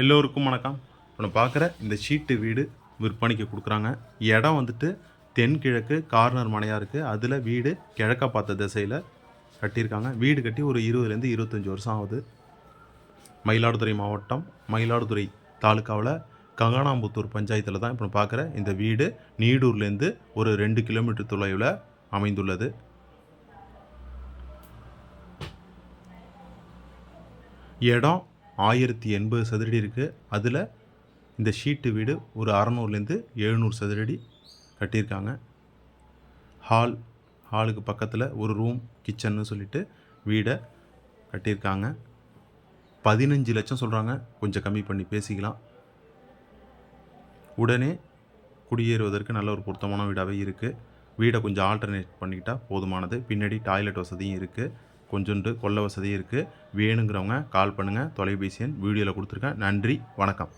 எல்லோருக்கும் வணக்கம். இப்போ நான் பார்க்குற இந்த ஷீட்டு வீடு விற்பனைக்கு கொடுக்குறாங்க. இடம் வந்துட்டு தென்கிழக்கு கார்னர் மனையாக இருக்குது அதில் வீடு கிழக்க பார்த்த திசையில் கட்டியிருக்காங்க. வீடு கட்டி ஒரு இருபதுலேருந்து இருபத்தஞ்சி வருஷம் ஆகுது. மயிலாடுதுறை மாவட்டம் மயிலாடுதுறை தாலுக்காவில் கங்கனாம்புத்தூர் பஞ்சாயத்தில் தான் இப்போ பார்க்குற இந்த வீடு நீடூர்லேருந்து ஒரு ரெண்டு கிலோமீட்டர் தொலைவில் அமைந்துள்ளது. இடம் ஆயிரத்தி எண்பது சதுரடி இருக்குது அதில் இந்த ஷீட்டு வீடு ஒரு அறநூறுலேருந்து எழுநூறு சதுரடி கட்டியிருக்காங்க. ஹால் ஹாலுக்கு பக்கத்தில் ஒரு ரூம் கிச்சன்னு சொல்லிட்டு வீடை கட்டியிருக்காங்க. பதினஞ்சு லட்சம் சொல்கிறாங்க கொஞ்சம் கம்மி பண்ணி பேசிக்கலாம். உடனே குடியேறுவதற்கு நல்ல ஒரு பொருத்தமான வீடாகவே இருக்குது வீடை கொஞ்சம் ஆல்டர்னேட் பண்ணிக்கிட்டால் போதுமானது. பின்னாடி டாய்லெட் வசதியும் இருக்குது கொஞ்சோண்டு கொள்ள வசதியும் இருக்குது வேணுங்கிறவங்க கால் பண்ணுங்கள் தொலைபேசி எண் வீடியோவில் கொடுத்துருக்கேன். நன்றி. வணக்கம்.